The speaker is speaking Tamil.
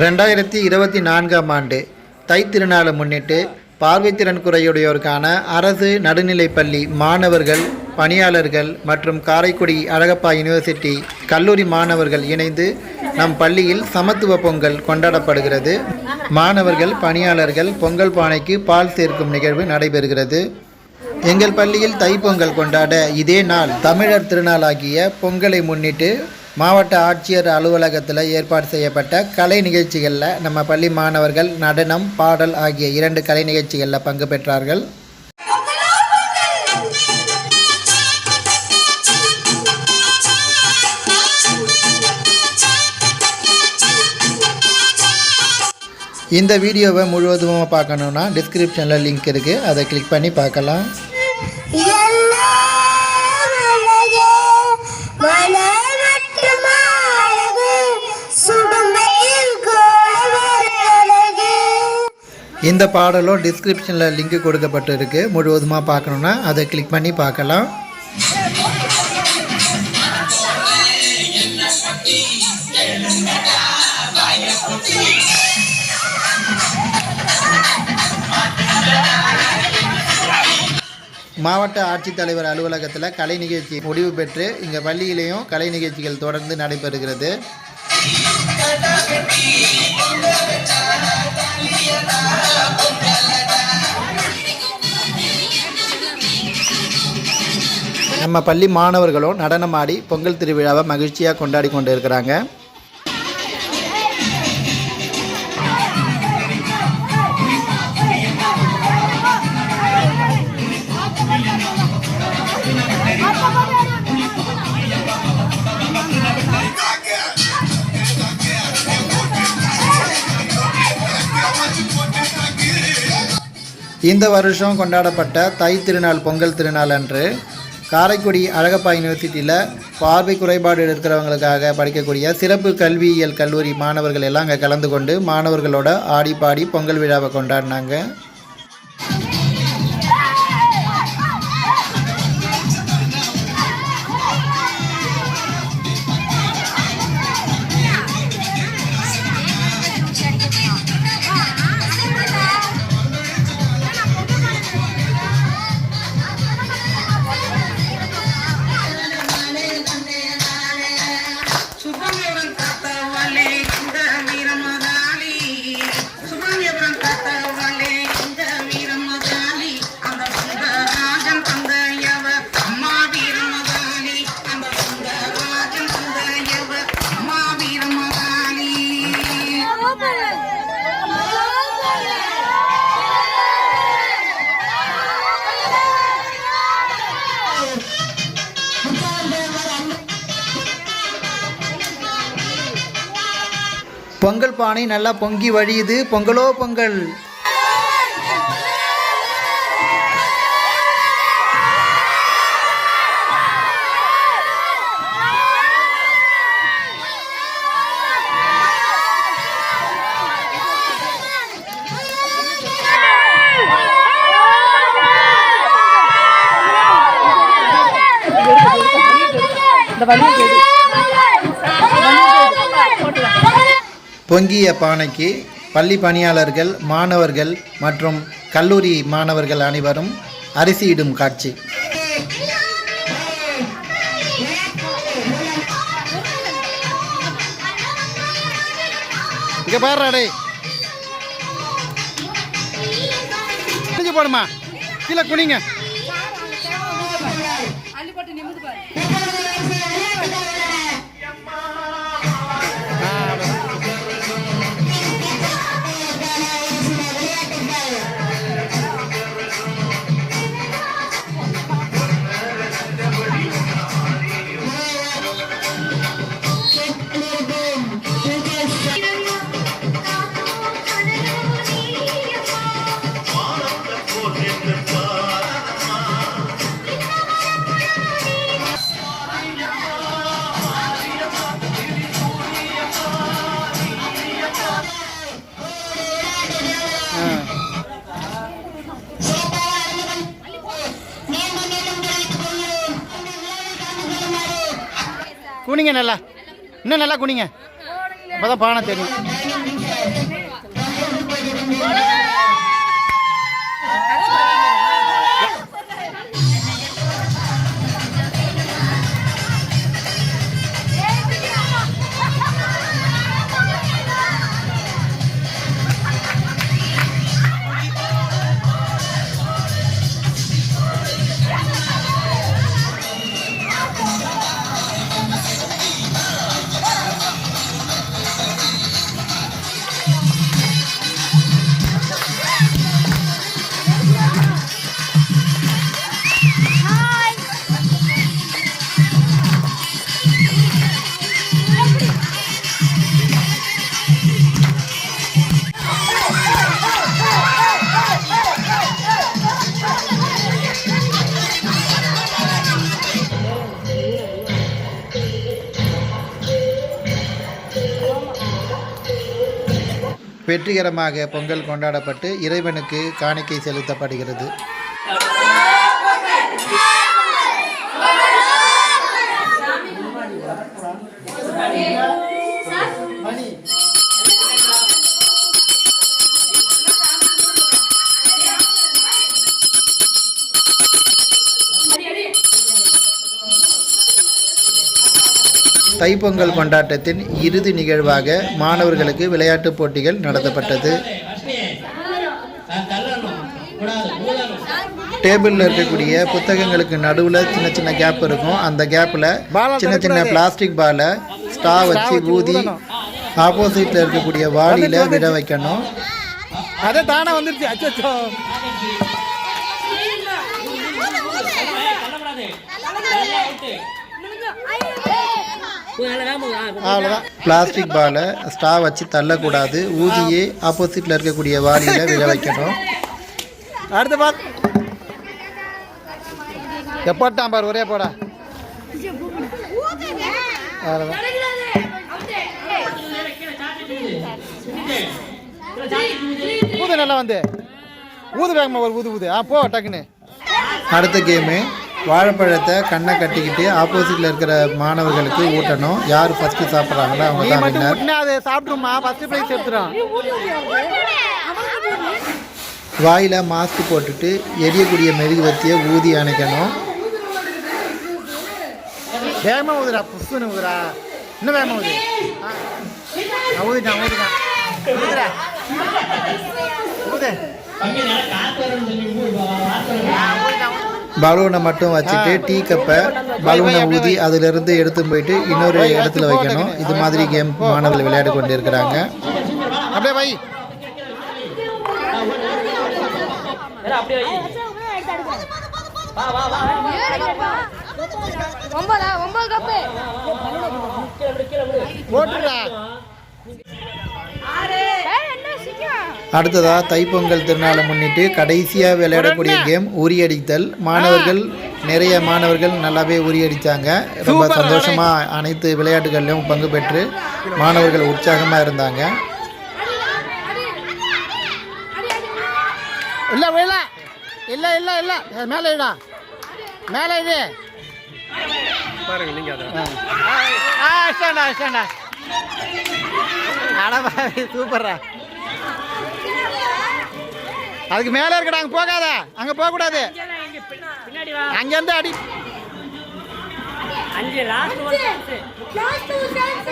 ரெண்டாயிரத்தி இருபத்தி நான்காம் ஆண்டு தைத்திருநாளை முன்னிட்டு பார்வைத்திறன் குறையுடையோருக்கான அரசு நடுநிலைப்பள்ளி மாணவர்கள் பணியாளர்கள் மற்றும் காரைக்குடி அழகப்பா யுனிவர்சிட்டி கல்லூரி மாணவர்கள் இணைந்து நம் பள்ளியில் சமத்துவ பொங்கல் கொண்டாடப்படுகிறது. மாணவர்கள் பணியாளர்கள் பொங்கல் பானைக்கு பால் சேர்க்கும் நிகழ்வு நடைபெறுகிறது. எங்கள் பள்ளியில் தைப்பொங்கல் கொண்டாட இதே நாள் தமிழர் திருநாளாகிய பொங்கலை முன்னிட்டு மாவட்ட ஆட்சியர் அலுவலகத்தில் ஏற்பாடு செய்யப்பட்ட கலை நிகழ்ச்சிகளில் நம்ம பள்ளி மாணவர்கள் நடனம் பாடல் ஆகிய இரண்டு கலை நிகழ்ச்சிகளில் பங்கு பெற்றார்கள். இந்த வீடியோவை முழுவதுமாக பார்க்கணுன்னா டிஸ்கிரிப்ஷனில் லிங்க் இருக்குது அதை கிளிக் பண்ணி பார்க்கலாம். எல்லாம் இந்த பாடலும் டிஸ்கிரிப்ஷனில் லிங்க் கொடுக்கப்பட்டுருக்கு. முழுவதுமாக பார்க்கணுன்னா அதை கிளிக் பண்ணி பார்க்கலாம். மாவட்ட ஆட்சித்தலைவர் அலுவலகத்தில் கலை நிகழ்ச்சி முடிவு பெற்று இங்கே பள்ளியிலையும் கலை நிகழ்ச்சிகள் தொடர்ந்து நடைபெறுகிறது. நம்ம பள்ளி மாணவர்களும் நடனமாடி பொங்கல் திருவிழாவை மகிழ்ச்சியாக கொண்டாடி கொண்டு இருக்கிறாங்க இந்த வருஷம் கொண்டாடப்பட்ட தை திருநாள் பொங்கல் திருநாள் அன்று காரைக்குடி அழகப்பா யூனிவர்சிட்டியில் பார்வை குறைபாடு இருக்கிறவங்களுக்காக படிக்கக்கூடிய சிறப்பு கல்வியியல் கல்லூரி மாணவர்கள் எல்லாம் அங்கே கலந்து கொண்டு மாணவர்களோட ஆடி பாடி பொங்கல் விழாவை கொண்டாடினாங்க. பொங்கல் பானை நல்லா பொங்கி வழியுது. பொங்கலோ பொங்கல். பொங்கிய பானைக்கு பள்ளி பணியாளர்கள் மாணவர்கள் மற்றும் கல்லூரி மாணவர்கள் அனைவரும் அரிசியிடும் காட்சி. இங்க பாரு போடுமா. கீழே குனிங்க. குனிங்க நல்லா. இன்னும் நல்லா குனிங்க. அப்பதான் பானை தெரியும். வெற்றிகரமாக பொங்கல் கொண்டாடப்பட்டு இறைவனுக்கு காணிக்கை செலுத்தப்படுகிறது. தைப்பொங்கல் கொண்டாட்டத்தின் இறுதி நிகழ்வாக மாணவர்களுக்கு விளையாட்டுப் போட்டிகள் நடத்தப்பட்டது. டேபிளில் இருக்கக்கூடிய புத்தகங்களுக்கு நடுவில் சின்ன சின்ன கேப் இருக்கும். அந்த கேப்பில் சின்ன சின்ன பிளாஸ்டிக் பாலை ஸ்டா வச்சு ஊதி ஆப்போசிட்டில் இருக்கக்கூடிய வாளியில் விட வைக்கணும். அதே தானே வந்துருச்சு. அவ்வளோதான் பிளாஸ்டிக் பாலை ஸ்டா வச்சு தள்ளக்கூடாது. ஊதியே ஆப்போசிட்டில் இருக்கக்கூடிய வாளியில் விழ வைக்கணும். அடுத்த பாத் எப்போட்டான் பாரு ஒரே போடா. அவ்வளோதான் ஊது நல்லா வந்து. ஊது வேகமா ஒரு ஊது ஊது. ஆ போ டக்குன்னு. அடுத்த கேமு. வாழைப்பழத்தை கண்ணை கட்டிக்கிட்டு ஆப்போசிட்டில் இருக்கிற மாணவர்களுக்கு ஊட்டணும். யார் ஃபஸ்ட்டு சாப்பிட்றாங்களோ அவங்க தான் வின்னர் அதை சாப்பிட்டுருமா? ஃபர்ஸ்ட் ப்ரைஸ் எடுத்துரும் வாயில் மாஸ்க் போட்டுட்டு எரியக்கூடிய மெழுகுவர்த்தியை ஊதி அணைக்கணும். வேகமா ஊதுடா புஷ்னு ஊதுடா. இன்னும் வேகமா ஊது. நான் ஊதிட்டான் ஊதிட்டான். ஊதுடா. ஊது. பலூனை மட்டும் வச்சுட்டு டீ கப்பை பலூனை ஊதி அதிலிருந்து எடுத்து போயிட்டு இன்னொரு இடத்துல வைக்கணும். இது மாதிரி கேம் மாணவர்கள் விளையாடி கொண்டு இருக்கிறாங்க அப்படியே வை. ஒன்பதா ஒன்பது கப்பு. போட்டுடா சீக்கிரம் அடுத்ததா தைப்பொங்கல் திருநாளை முன்னிட்டு கடைசியாக விளையாடக்கூடிய கேம் உரியடித்தல். மாணவர்கள் நிறைய மாணவர்கள் நல்லாவே உரியடித்தாங்க ரொம்ப சந்தோஷமாக அனைத்து விளையாட்டுகள்லையும் பங்கு பெற்று மாணவர்கள் உற்சாகமாக இருந்தாங்க. இல்ல விழ இல்ல இல்ல இல்ல. மேலே இடா மேலே இது பாருங்க நீங்க அடப்பா சூப்பர்ரா. அதுக்கு மேலே இருக்கடா அங்கே போகாத. அங்கே போகக்கூடாது. அங்கேருந்து அடி. Last sense